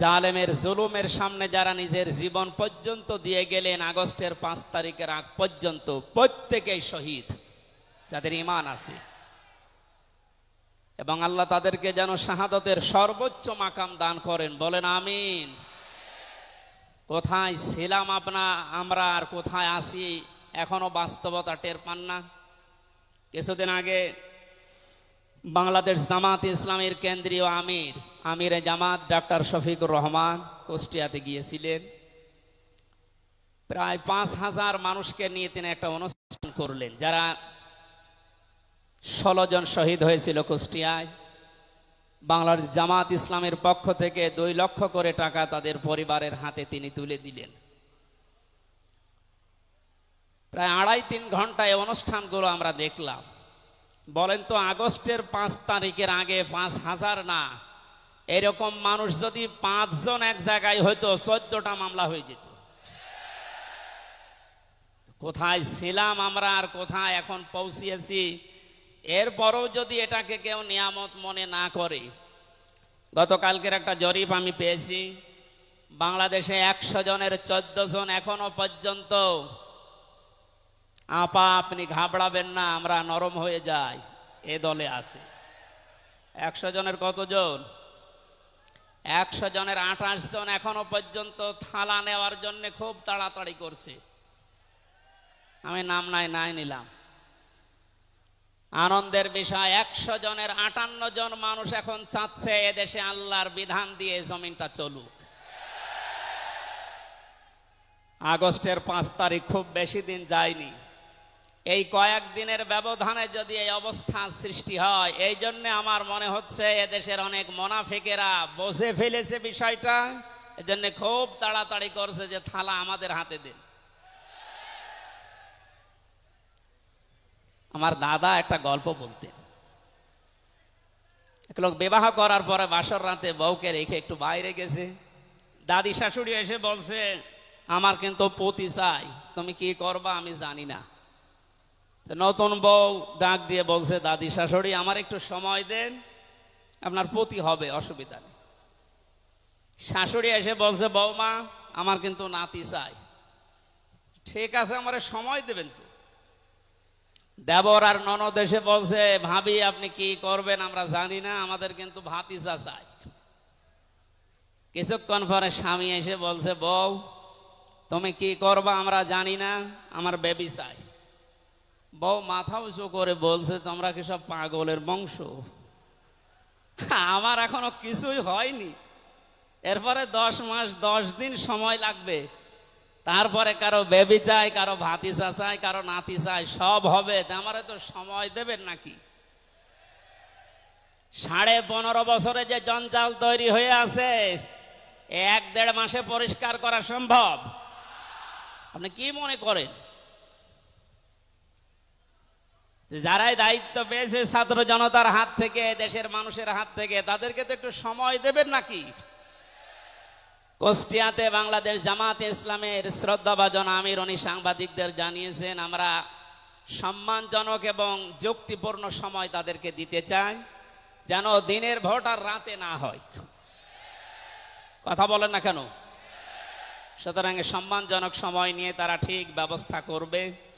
জালেমের জুলুমের সামনে যারা নিজের জীবন পর্যন্ত দিয়ে গেলেন আগস্টের পাঁচ তারিখের আগ পর্যন্ত প্রত্যেকেই শহীদ। যাদের ইমান আছে। এবং আল্লাহ তাদেরকে যেন শাহাদতের সর্বোচ্চ মাকাম দান করেন। বলেন, আমিন। কোথায় ছিলাম আপনা, আমরা আর কোথায় আসি এখনও বাস্তবতা টের পান না। কিছুদিন আগে বাংলাদেশ জামাত ইসলামের কেন্দ্রীয় আমির আমিরে জামাত ডাক্তার শফিকুর রহমান কুষ্টিয়াতে গিয়েছিলেন। প্রায় পাঁচ হাজার মানুষকে নিয়ে তিনি একটা অনুষ্ঠান করলেন। যারা ষোলো জন শহীদ হয়েছিল কুষ্টিয়ায়, বাংলার জামাত ইসলামের পক্ষ থেকে দুই লক্ষ করে টাকা তাদের পরিবারের হাতে তিনি তুলে দিলেন। প্রায় আড়াই তিন ঘন্টায় অনুষ্ঠানগুলো আমরা দেখলাম। বলেন তো, আগস্টের পাঁচ তারিখের আগে পাঁচ হাজার না এরকম মানুষ যদি পাঁচজন এক জায়গায় হয়তো চোদ্দটা মামলা হয়ে যেত। কোথায় ছিলাম আমরা আর কোথায় এখন পৌঁছিয়েছি? এরপরও যদি এটাকে কেউ নিয়ামত মনে না করে, গতকালকের একটা জরিপ আমি পেয়েছি। বাংলাদেশে একশো জনের চোদ্দ জন এখনও পর্যন্ত, আপা আপনি ঘাবড়াবেন না, আমরা নরম হয়ে যাই, এ দলে আছে। একশো জনের কতজন? একশো জনের আঠাশ জন এখনও পর্যন্ত থালা নেওয়ার জন্য খুব তাড়াতাড়ি করছে। আমি নাম নাই নাই নিলাম। আনন্দের বিষয়, একশো জনের আটান্ন জন মানুষ এখন চাচ্ছে এদেশে আল্লাহর বিধান দিয়ে জমিনটা চলুক। আগস্টের পাঁচ তারিখ খুব বেশি দিন যায়নি। এই কয়েক দিনের ব্যবধানে যদি এই অবস্থা সৃষ্টি হয়, এই জন্য আমার মনে হচ্ছে এদেশের অনেক মোনাফিকেরা বসে ফেলেছে বিষয়টা। এজন্য খুব তাড়াতাড়ি করছে যে থালা আমাদের হাতে দিন। আমার দাদা একটা গল্প বলতেন। এক লোক বিবাহ করার পরে বাসর রাতে বউকে রেখে একটু বাইরে গেছে। দাদি শাশুড়ি এসে বলছে, আমার কিন্তু পতি চাই, তুমি কি করবা আমি জানি না। নতুন বউ ডাক দিয়ে বলছে, দাদি শাশুড়ি, আমার একটু সময় দেন, আপনার পতি হবে, অসুবিধা নেই। শাশুড়ি এসে বলছে বৌমা আমার কিন্তু নাতি চাই। ঠিক আছে, আমার সময় দেবেন তো। দেবর আর ননদ এসে বলছে, ভাবি, আপনি কি করবেন আমরা জানি না, আমাদের কিন্তু ভাতিজা চাই। কিছুক্ষণ পরে স্বামী এসে বলছে, বউ, তুমি কি করবা আমরা জানি না, আমার বেবি চাই। বউ মাথা উঁচু করে বলছে, তোমরা কি সব পাগলের বংশ? আমার এখনও কিছুই হয়নি। এরপরে দশ মাস, দশ দিন সময় লাগবে। তারপরে কারও বেবি চাই, কারও ভাতিসা চাই, কারও নাতি চাই, সব হবে। আমারে তো সময় দেবেন নাকি? সাড়ে পনেরো বছরে যে জঞ্জাল তৈরি হয়ে আছে, এক দেড় মাসে পরিষ্কার করা সম্ভব? আপনি কি মনে করেন যে যারাই দায়িত্ব পেয়েছে ছাত্র জনতার হাত থেকে, দেশের মানুষের হাত থেকে, তাদেরকে তো একটু সময় দেবেন নাকি? কুষ্টিয়াতে বাংলাদেশ জামাতে ইসলামের শ্রদ্ধাভাজন আমির উনি সাংবাদিকদের জানিয়েছেন, আমরা সম্মানজনক এবং যুক্তিপূর্ণ সময় তাদেরকে দিতে চাই, যেন দিনের ভোট আর রাতে না হয়। কথা বলেন না কেন? সুতরাং সম্মানজনক সময় নিয়ে তারা ঠিক ব্যবস্থা করবে।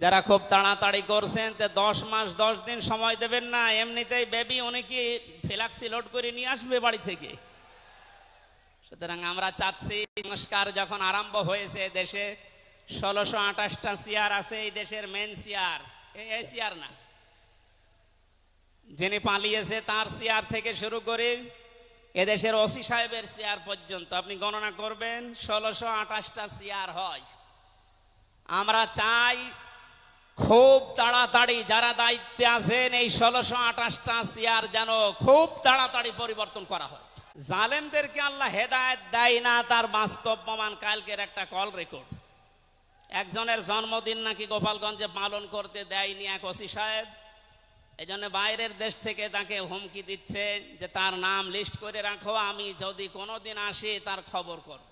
যারা খুব তাড়াতাড়ি করছেন, তে দশ মাস, দশ দিন সময় দেবেন না। এমনিতেই বেবি উনি কি ফ্লাক্সি লোড করে নিয়ে আসবে বাড়ি থেকে? সুতরাং আমরা চাচ্ছি সংস্কার যখন আরম্ভ হয়েছে দেশে, ষোলোশো আঠাশটা চেয়ার আছে, এই দেশের মেন চেয়ার এই চেয়ার না। যিনি পালিয়েছে তার চেয়ার থেকে শুরু করে এদেশের ওসি সাহেবের চেয়ার পর্যন্ত। আপনি গণনা করবেন, ষোলোশো আঠাশটা চেয়ার হয়। আমরা চাই খুব তাড়াতাড়ি যারা দায়িত্বে আছেন এই ষোলোশো আঠাশটা চেয়ার যেন খুব তাড়াতাড়ি পরিবর্তন করা হয়। জালেমদেরকে আল্লাহ হেদায়ত দেয় না, তার বাস্তব প্রমাণ কালকের একটা কল রেকর্ড একজনের জন্মদিন নাকি গোপালগঞ্জে পালন করতে দেয়নি এক ওসি সাহেব। এই জন্য বাইরের দেশ থেকে তাকে হুমকি দিচ্ছে যে তার নাম লিস্ট করে রাখো, আমি যদি কোনোদিন আসি তার খবর করব।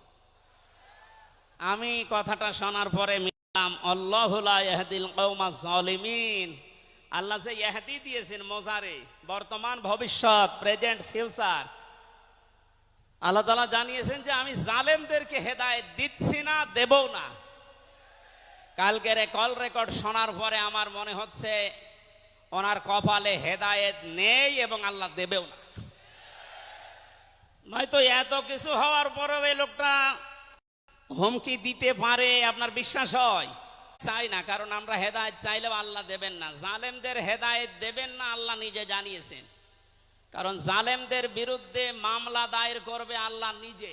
আমি কথাটা শোনার পরে আল্লাহ যে ইহাদি দিয়েছেন মোজারে, বর্তমান ভবিষ্যৎ, প্রেজেন্ট, ফিউচার। আল্লাহ তালা জানিয়েছেন যে আমি জালেমদেরকে হেদায়েত দিচ্ছি না দেবও না। কালকের কল রেকর্ড শোনার পরে আমার মনে হচ্ছে ওনার কপালে হেদায়েত নেই এবং আল্লাহ দেবেও না। নয়তো এত কিছু হওয়ার পরেও এই লোকটা হুমকি দিতে পারে, আপনার বিশ্বাস হয়? চাই না, কারণ আমরা হেদায়ত চাইলেও আল্লাহ দেবেন না। জালেমদের হেদায়ত দেবেন না, আল্লাহ নিজে জানিয়েছেন। কারণ জালেমদের বিরুদ্ধে মামলা দায়ের করবে আল্লাহ নিজে।